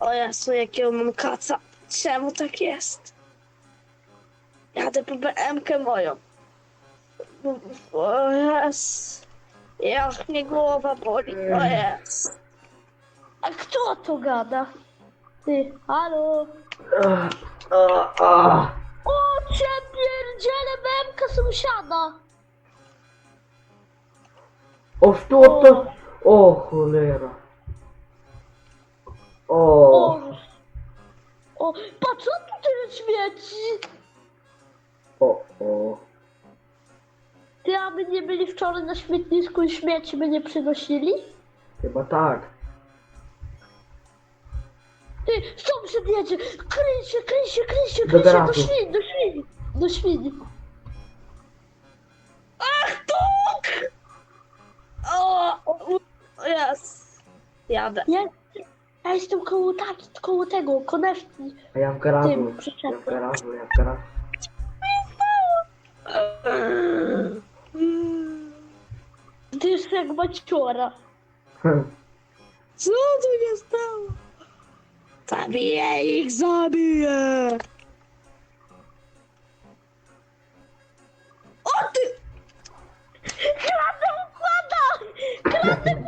O Jezu, jakiego mam kaca. Czemu tak jest? Jadę po BM-kę moją. O Jezu. Jak mnie głowa boli. O Jezu. A kto to gada? Ty, halo? O, przepierdzielę BM-kę sąsiada. O, kto to? O, cholera. O, O, o, patrz, co tu tyle śmieci? o, o. Ty, aby nie byli wczoraj na śmietnisku i śmieci by nie przynosili? Chyba tak. Ty, sąsiad jedzie! Kryj się, kryj się, kryj się, kryj się, do garażu. świni, do świni, do świni. Ach, tuk! O, o, o jest. Jadę. Ja, ja jestem koło taki, koło tego, konewki. A ja w garażu. Tym, Ja w garażu, ja w garażu. Ty jest jak maciora. Hm. Co tu się stało? Zabiję ich, zabiję! O ty! Kradę układa! Kradę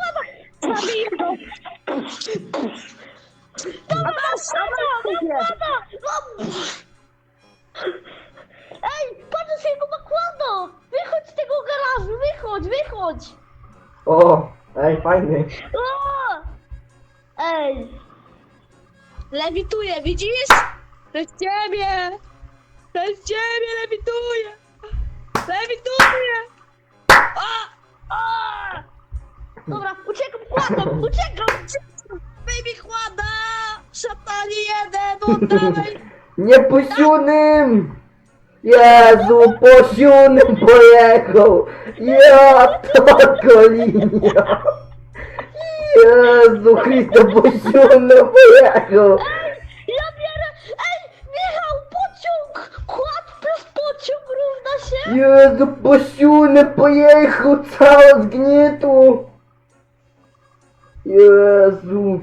fajny. O! Ej! Lewituje, widzisz? Przez ciebie! Przez ciebie lewituje! Lewituje! A! A! Dobra, uciekam, kładę, uciekam! uciekam. Baby kłada! Szatanie jeden, oddawaj! Nie posiunym! Jezu, posiunym pojechał! Ja to linia! Jezu Chryste, posiunym pojechał! Ja bierę! Ej, Michał, pociąg! Kład plus pociąg równa się... Jezu, posiunym pojechał cały zgnietł! Jezu!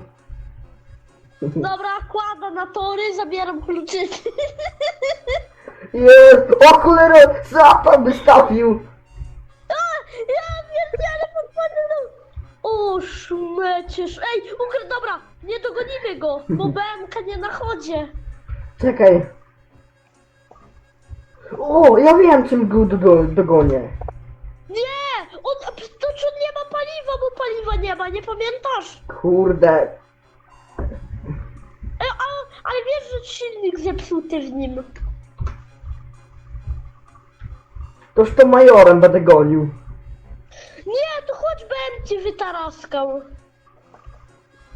Dobra, kładę na tory, zabieram kluczyki. Jezu, o cholera, zapam wystawił! A, ja pierdzielę podpadłem. O, szmecisz. Ej, ukry... Dobra, nie dogonimy go, bo BMK nie na chodzie. Czekaj. O, ja wiem czym go dogo- dogonię. Nie! On, to czy on nie ma paliwa, bo paliwa nie ma, nie pamiętasz? Kurde. E, a, ale wiesz, że silnik zepsuty w nim. Toż to majorem będę gonił. Nie, to choć BM ci wytaraskał.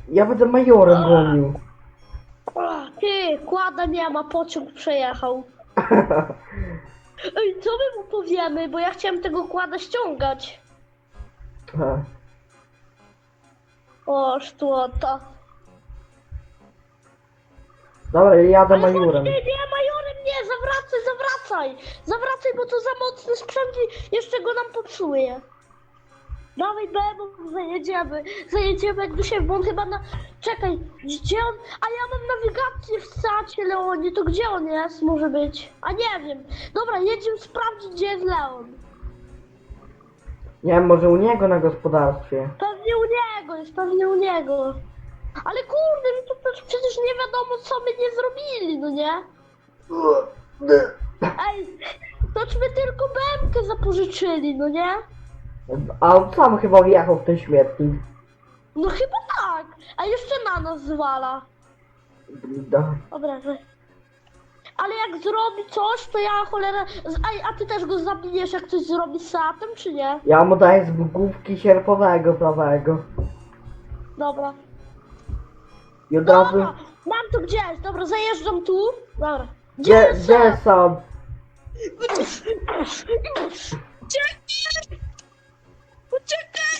Ja będę majorem gonił. Ty, kłada nie ma, pociąg przejechał. Ej, co my mu powiemy, bo ja chciałem tego kłada ściągać. O, sztłota. Dobra, ja jadę Ale chodź, majorem. nie, nie, majorem nie, zawracaj, zawracaj. Zawracaj, bo to za mocny sprzęt i jeszcze go nam popsuje. Dawaj, Bebo, zajedziemy. Zajedziemy jak siebie, bo on chyba na... Czekaj, gdzie on... A ja mam nawigację w Sacie, Leonie, to gdzie on jest? Może być. A nie wiem. Dobra, jedziemy sprawdzić, gdzie jest Leon. Nie wiem, może u niego na gospodarstwie. Pewnie u niego jest, pewnie u niego. Ale kurde, no to, to przecież nie wiadomo, co my nie zrobili, no nie? Ej, tośmy tylko BMkę zapożyczyli, no nie? A on sam chyba wjechał w ten śmietnik. No chyba tak, a jeszcze na nas zwala. Bida. Dobra, że... Ale jak zrobi coś, to ja cholera... z- Ej, a ty też go zabijesz, jak coś zrobi z Satem, czy nie? Ja mu daję z główki sierpowego prawego. Dobra. I od razu... Dobra, mam to gdzieś, dobra, zajeżdżam tu. Dobra. Gdzie, gdzie Sam? sam? Uciekaj!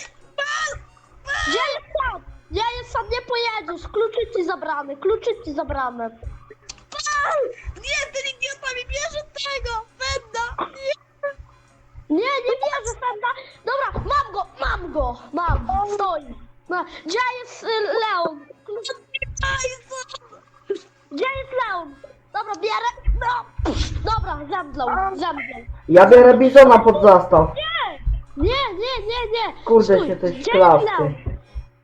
Gdzie jest sam? Gdzie jest sam? Nie pojedziesz. Kluczyki zabrane, kluczyki zabrane. Nie, ten idiota mi bierze tego! Będę! Nie! Nie, nie wierzę. Dobra, mam go, mam go, mam, stoi. Gdzie jest y, Leon? Aj. Gdzie jest Leon? Dobra, bierę, no, dobra, zemdlał, zemdlał. Ja biorę bizona pod zastaw. Nie, nie, nie, nie. Kurde Stój, się jest Leon?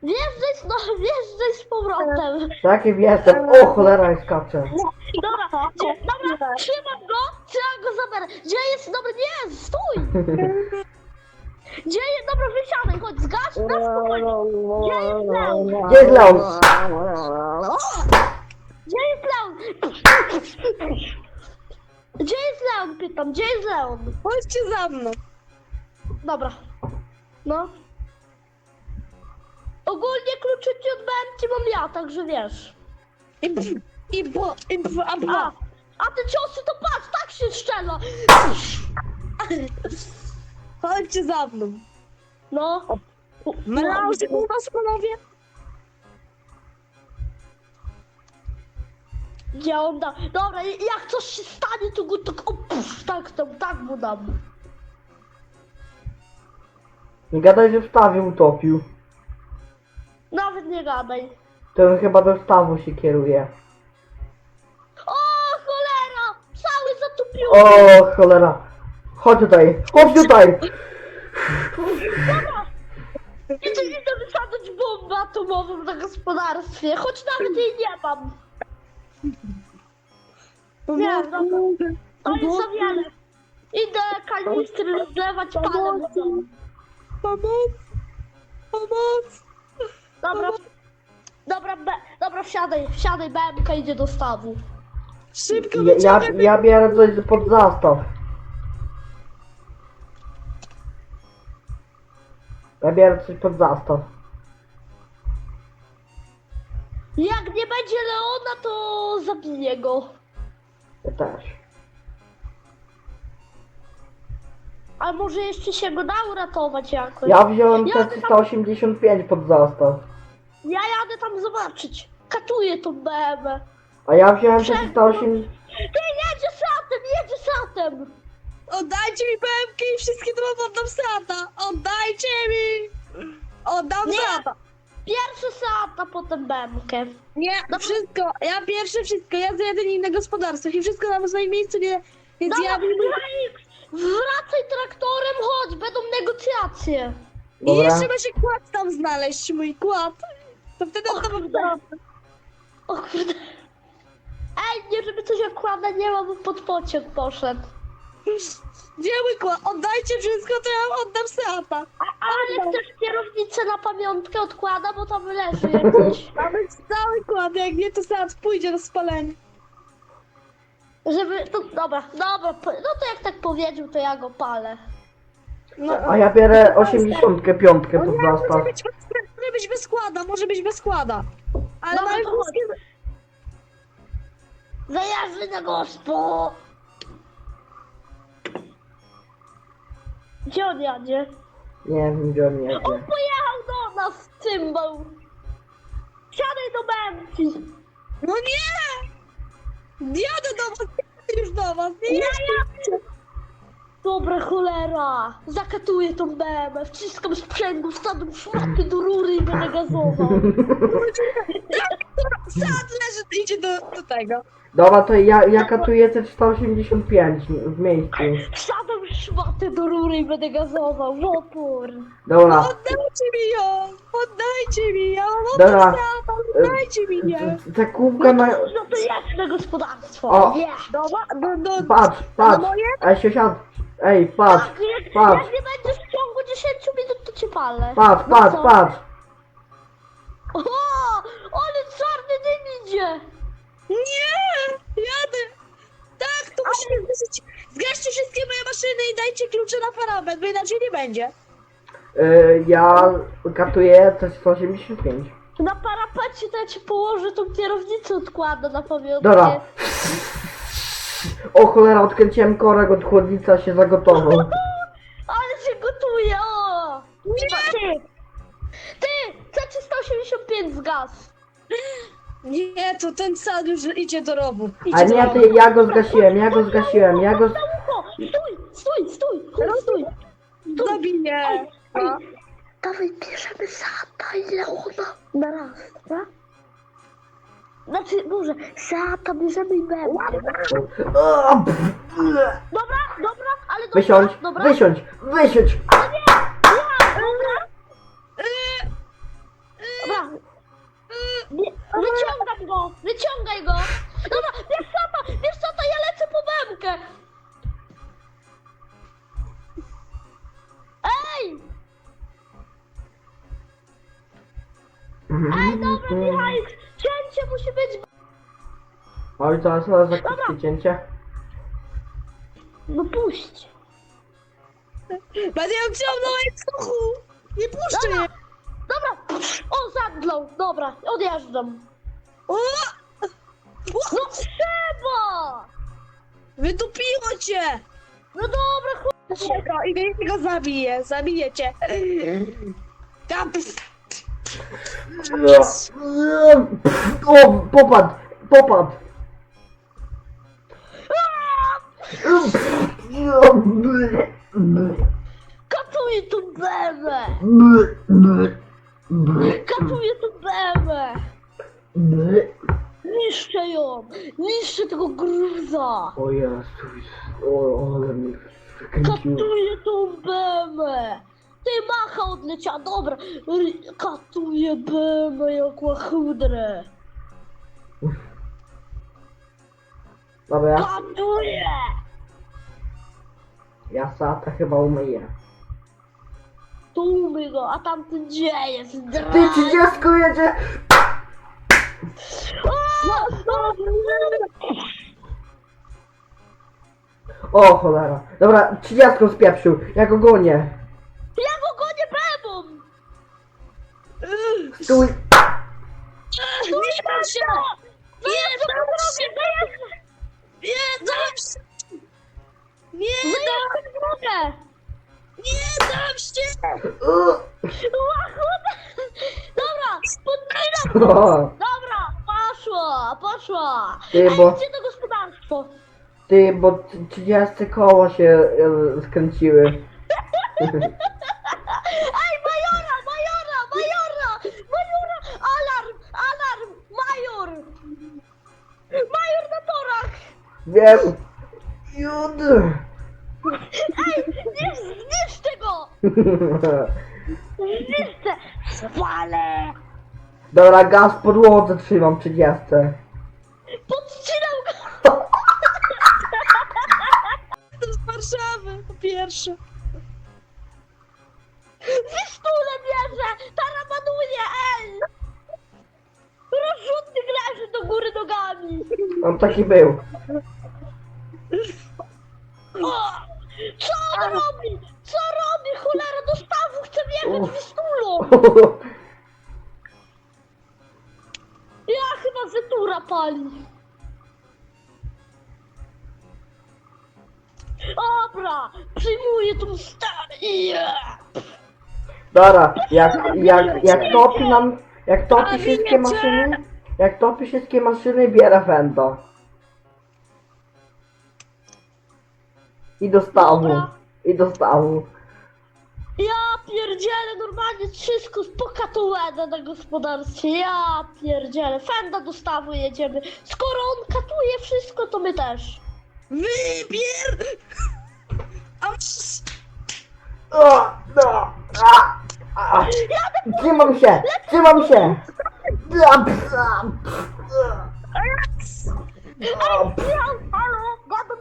Wjeżdżaj, z- no, wjeżdżaj z powrotem. Taki jestem. O cholera, jak skaczę. Dobra, gdzie, dobra, trzymam go, trzeba go zabrać. Gdzie jest, dobra, nie, stój. Gdzie jest, dobra, wysiadaj, chodź, zgaś, na spokojnie. Gdzie jest Leon? Gdzie jest Leon? Gdzie jest Leon? Gdzie jest Leon, pytam, gdzie jest Leon? Chodźcie za mną. Dobra. No. Ogólnie kluczyki od BMT mam ja, także wiesz. I b, i bo, i b, a A, bo. a te ciosy to patrz, tak się strzela. Chodźcie za mną. No. Melauzy u was, panowie? Gdzie on da? Dobra, jak coś się stanie, to go tak, o, pff, tak, tak, tak mu dam. Nie gadaj, że w stawie utopił. Nawet nie gadaj. To on chyba do stawu się kieruje. O, cholera! Cały zatupił. O cholera. Chodź tutaj, chodź tutaj. Nie to idę wysadzać bombę atomową na gospodarstwie, choć nawet jej nie mam. Nie, dobra. To jest za wiele. Idę kanistry rozlewać palem. Pomoc! Pomoc! Dobra. Dobra, be, dobra, wsiadaj, wsiadaj, BMK idzie do stawu. Szybko Ja, ja, wyciągaj ja biorę coś pod zastaw. Ja biorę coś pod zastaw. Jak nie będzie Leona, to zabiję go. Ja też. A może jeszcze się go da uratować jakoś? Ja wziąłem Ja T-385 pod zastaw. Ja jadę tam zobaczyć. Katuję tą BM. A ja wziąłem Prze- T-380... Ty jedzie satem, jedzie satem! Oddajcie mi pępki i wszystkie to oddam sata! Oddajcie mi! Oddam Nie. sata! Pierwszy sat, a potem BMkę. Nie, wszystko. Ja pierwsze wszystko. Ja zjadę inne gospodarstwo i wszystko na swoim miejscu, nie, więc Dobra, ja bym... Granik, wracaj traktorem, chodź, będą negocjacje. I Dobra. jeszcze będzie kład tam znaleźć, mój kład. To wtedy to dam. O kurde. Ej, nie żeby coś okłada nie ma, bo pod pociąg poszedł. Gdzie mój kład? Oddajcie wszystko, to ja wam oddam sata. A, ale chcesz kierownicę na pamiątkę odkłada, bo tam leży jakiś. Nawet cały kład, jak nie to sat pójdzie do spalenia. Żeby, no dobra, dobra, po- no to jak tak powiedział, to ja go palę. No. A ja biorę 85 O pod nie, może być, może być bez składa, może być bez składa. Ale Dobra, to chodź. Zajazdy na gospo! Gdzie on jadzie? Nie wiem, gdzie on jedzie. On pojechał do nas, cymbał! Siadaj do bębki! No nie! Jadę do was, jadę już do was. Nie! Dobra cholera! Zakatuję tą BM, wciskam sprzęgło, wsadzam szmaty do rury i będę gazował. Sad leży, idzie do, do tego. Dobra, to ja, ja katuję T-385 w miejscu. Wsadzam szmaty do rury i będę gazował, w opór! Dobra. Oddajcie mi ją! Oddajcie mi ją! Dobra. Oddajcie Oddajcie mi ją! Ta kubka ma... No to jest na gospodarstwo! O. Nie! Dobra, do, do, Patrz, patrz. moje? Ej, siosiad. Ej, patrz. Tak, jak, patrz. jak nie będziesz w ciągu 10 minut, to cię palę. Patrz, No patrz, co? patrz. O, ale czarny dym idzie! Nie! Jadę! Tak, to musimy zgasić. Zgaście wszystkie moje maszyny i dajcie klucze na parapet, bo inaczej nie będzie. Y, ja katuję T-185. Na parapecie to ja ci położę tą kierownicę odkładę na pamiątkę. Dobra. O cholera, odkręciłem korek od chłodnica, się zagotował. Ale się gotuje, o! Nie! Ty! Ty! C385 z gaz! Nie, to ten sad już idzie do rowu. A Idzie do nie, rowu. ty, ja go zgasiłem, ja go zgasiłem, ja go... z- ucho! Stój! Stój! Stój! Chodź, stój! Zabiję. A? Dawaj, bierzemy Santa i Leona na raz, dobra? Znaczy, może, Seata bierzemy i będę. O, pff, Dobra, dobra, ale dobra, Wysiądź, dobra. wysiądź, wysiądź. Dobra. Nie, wyciągam go, wyciągaj go. Dobra, co Oj, zaraz, zaraz za krótkie cięcie. No puść. Będę ją chciał na łańcuchu! Nie puszczę Dobra, jej! dobra. O, zadlał, dobra, odjeżdżam. O! No trzeba! Wydupiło cię! No dobra, chodź. Czego? I niech go zabije, zabije cię. Tam, O, popadł, popadł. Katuję tu bebę! Katuję tu bebę! Niszczę ją! Niszczę tego gruza! O Jezus, o, ale mnie wykręciło. Katuję tą bebę! Ty macha odleciała, dobra! R- Katuję bebę jak łachudrę! Dobra, ja, Katuję! ja Sata chyba umyję. Tu umyj go, a tamten gdzie jest? Ty 30 jedzie! O, cholera. Dobra, 30 spieprzył, ja go gonię. Ja go gonię bebą! Stój! Nie dam, Zajeżdżam drogę! nie dam się! Łachuda! Dobra, podpinam! o, Dobra, poszło, poszło! Ty, Ej, bo- gdzie to gospodarstwo? Ty, bo 30 koła się e, skręciły. Ej, majora, majora, majora! Majora! Alarm, alarm! Major! Major na torach! Wiem. Jud. Ej, zniszcz, zniszczę go! Zniszczę! Spalę! Dobra, gaz w podłodze trzymam 30. Podcinam go! Jestem z Warszawy, po pierwsze. Wystulę bierze! Tarabanuje, ej! Rozrzutnik leży do góry nogami! On taki był. Co on robi? Co robi? Cholera, do stawu chce wjechać Uff. wystulą! Ja chyba zetura pali. Dobra, przyjmuję tą stary. Yeah. Dobra, jak, jak, jak topi nam, jak topi wszystkie maszyny, jak topi wszystkie maszyny, bierę Fenda. I do stawu. Dobra. I do stawu. Ja pierdzielę normalnie wszystko pokatowane na gospodarstwie. Ja pierdzielę. Fenda do stawu jedziemy. Skoro on katuje wszystko, to my też. Wybier! A, O, no, a, a. Trzymam się, trzymam się. A, pf, a, pf, Ej, a, pf. ja, halo,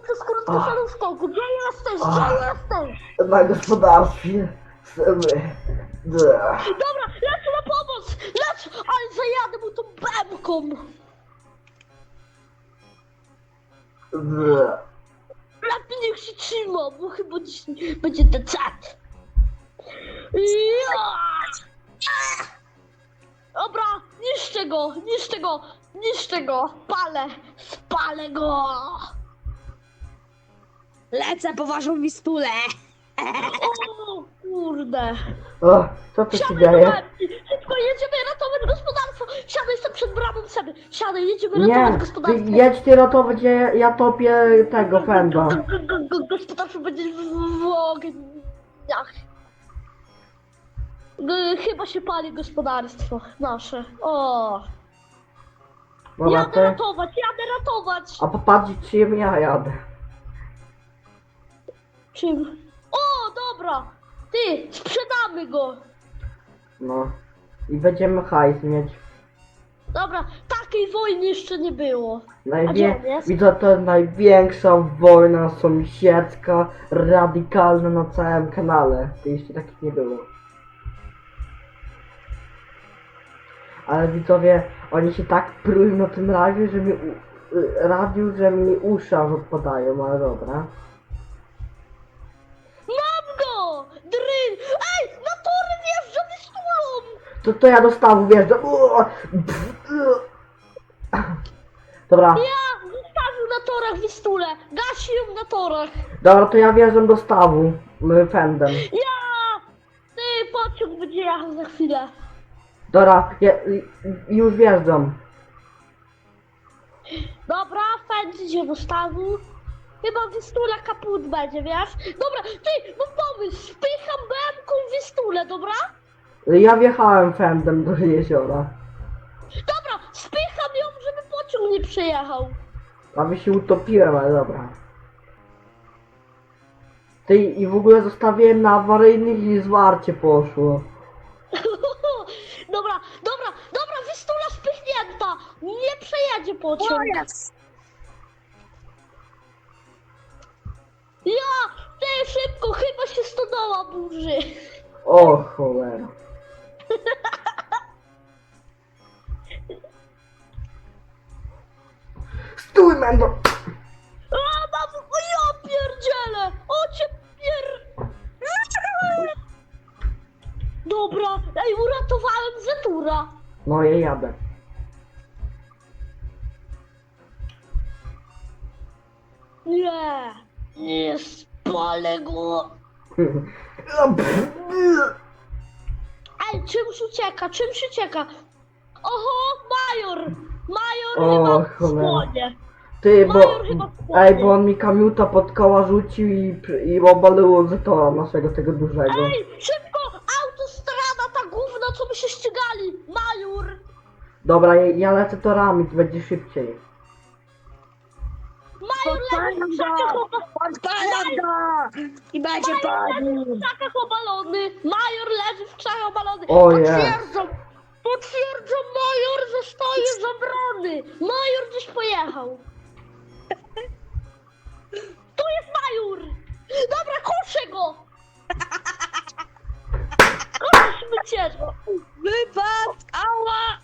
przez krótkofalówką. Gdzie jesteś? Gdzie Ach. jesteś? Na gospodarstwie. Sobie. Da. Dobra, lecę na pomoc! Lecę! Ale zajadę mu tą bębką! Lepiej niech się trzyma, bo chyba dziś będzie decat. Ja! Dobra, niszczę go, niszczę go, niszczę go, palę, spalę go! Lecę po waszą mistulę. O kurde! O, co tu się Siadaj do dzieje? Berki! Szybko jedziemy ratować gospodarstwo! Siadaj, jestem przed bramą sobie! Siadaj, jedziemy Nie, ratować ty gospodarstwo! jedź ty ratować, ja, ja topię tego Fenda. Go- go- go- go- Gospodarstwo będzie w, w ogniach. G- Chyba się pali gospodarstwo nasze. O! Dobra, jadę to... ratować, jadę ratować! A popatrzcie, czym ja jadę. Czym? O, dobra! Ty, sprzedamy go! No. I będziemy hajs mieć. Dobra, takiej wojny jeszcze nie było. A Najwie... gdzie on jest? Widzę, to jest największa wojna sąsiedzka, radykalna na całym kanale. To jeszcze takich nie było. Ale widzowie, oni się tak prują na tym radiu, że mi u... y, radiu, że mi uszy aż odpadają, ale dobra. To, to ja do stawu wjeżdżam. Uuu, pff, uuu. Dobra, Ja zostawił na torach wistulę! Gasi ją na torach! dobra, to ja wjeżdżam do stawu. y, Fendem. Ja! Ty, pociąg będzie jechał za chwilę. Dobra, ja, y, już wjeżdżam. Dobra, Fend idzie do stawu. Chyba wistula kaput będzie, wiesz? Dobra, ty, mam pomysł! Spycham BM-ką wistulę, dobra? Ja wjechałem Fendem do jeziora. Dobra, spycham ją, żeby pociąg nie przejechał. Prawie się utopiłem, ale dobra. Ty i w ogóle zostawiłem na awaryjnych i zwarcie poszło. dobra, dobra, dobra, wistula spychnięta! Nie przejedzie pociąg. jest! Ja! Ty, szybko, chyba się stodoła burzy. O cholera. Stój, Mendo! A, mam, o ja pierdzielę! O cię pier... Dobra, ej, uratowałem Zetura. No ja jadę. Nie, nie spalę go. Ej, czymś ucieka, czymś ucieka. Oho, major! Major O, chyba cholera. spłonie. Ty, bo... Major chyba spłonie. Ej, bo on mi kamiuta pod koła rzucił i, i obaliło Zetora naszego, tego dużego. Ej, szybko! Autostrada, ta gówna, co my się ścigali! Major! Dobra, ja, ja lecę torami, to będzie szybciej. Krzakach oba- Podpalam go! I będzie padł! w krzakach obalony! Major leży w krzakach obalony! O jest. Potwierdzam! Potwierdzam, major zostaje zabrany! Major gdzieś pojechał! Tu jest major! Dobra, koszę go! Koszę cię! Wypad! Ała!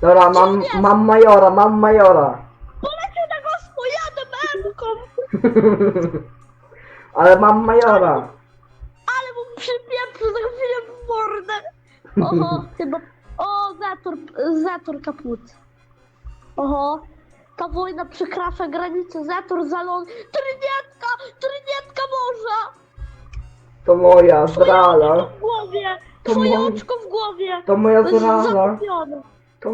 Dobra, mam, mam majora, mam majora. Poleciał na gospo, jadę memką! Ale mam majora. Ale mu przypieprzę za chwilę w mordę. Oho, chyba... O, Zator, Zator kaput. Oho, ta wojna przekracza granicę. Zator zalon... Trynietka! Trynietka morza! To moja Twoje zrala. oczko w głowie! To Twoje moje- oczko w głowie! To moja zrala. zakupione. To.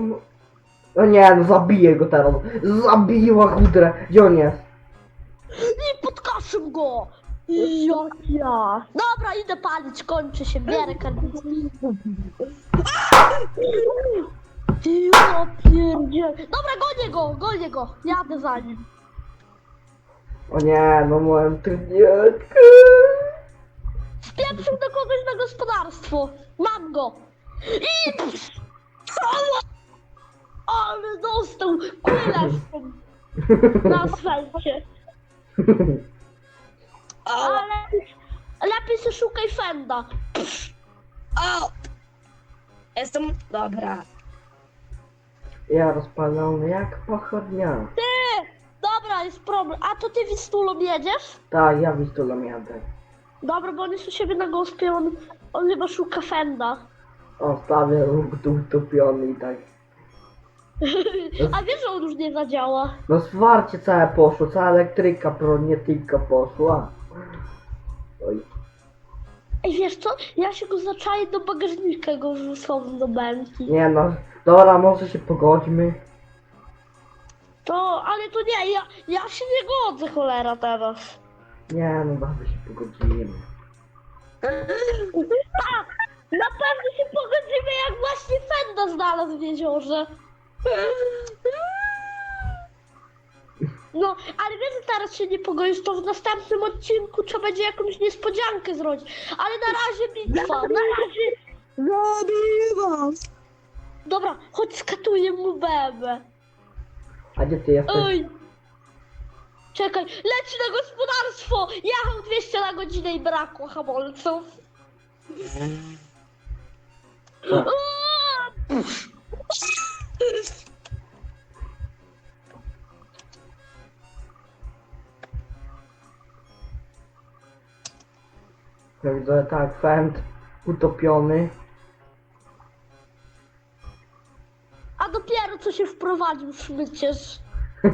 No nie, no zabiję go teraz. Zabiła chudrę. Gdzie on jest? I podkaszę go! Jak ja. Dobra, idę palić, kończy się, bierę karnicki. Ja pierdzie. Dobra, gonię go, gonię go. Jadę za nim. O nie, no moją trynietkę. Spieprzył do kogoś na gospodarstwo. Mam go. I... Ale dostał kuleszką na asfalcie. Ale lepiej się szukaj fenda. O! Jestem... Dobra. Ja rozpalony jak pochodnia. Ty! Dobra, jest problem. A to ty Wistulą jedziesz? Tak, ja wistulą jadę. Dobra, bo on jest u siebie na gospie, on, on chyba szuka fenda. O, stawię róg tu utopiony i tak. A wiesz, że on już nie zadziała? No zwarcie całe poszło, cała elektryka pronietyka poszła. Oj. Ej, wiesz co? Ja się go zaczaję do bagażnika, go wysłałem do bęki. Nie no, dobra, może się pogodźmy. To, ale to nie, ja, ja się nie godzę, cholera, teraz. Nie no, się pogodzimy. Na pewno się pogodzimy, jak właśnie Fenda znalazł w jeziorze. No, ale wiesz, że teraz się nie pogodzisz, to w następnym odcinku trzeba będzie jakąś niespodziankę zrobić. Ale na razie bitwa, na razie... Zabiłam! Dobra, chodź skatuję mu bebę. A gdzie ty jesteś? Ej! Czekaj, leci na gospodarstwo! Jechał 200 na godzinę i brakło hamulców. O. O! Widzę tak, fend utopiony. A dopiero co się wprowadził szmycierz.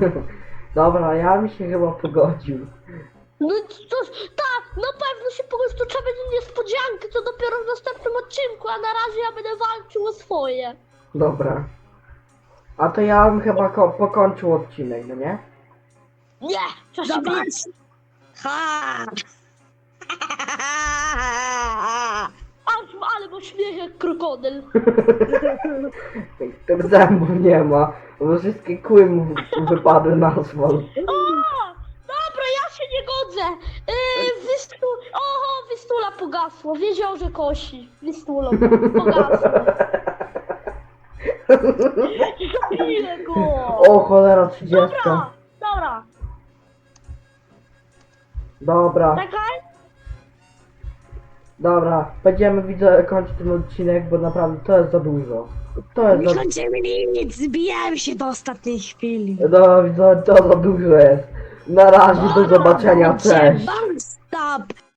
Dobra, ja mi się chyba pogodził. No to, tak, na pewno się pogodzisz, to trzeba będzie niespodziankę, to dopiero w następnym odcinku, a na razie ja będę walczył o swoje. Dobra. A to ja bym chyba ko- pokończył odcinek, no nie? Nie, trzeba się bić. Ha! Aż, ale bo śmiech jak krokodyl. Tych zębów nie ma, bo wszystkie kły mu wypadły na asfalt. O! Dobra, ja się nie godzę. Yy, wystu... Oho, Wistula pogasło. W jeziorze kosi. Wistulą. Pogasło. Zabiję go. O cholera, 30. Dobra, dobra. Dobra, Czekaj. dobra. Będziemy widzę kończyć ten odcinek, bo naprawdę to jest za dużo. To jest Nie za kończymy nic! Zbijałem się do ostatniej chwili. No widzę, to za dużo jest. Na razie, do zobaczenia, cześć. Stop!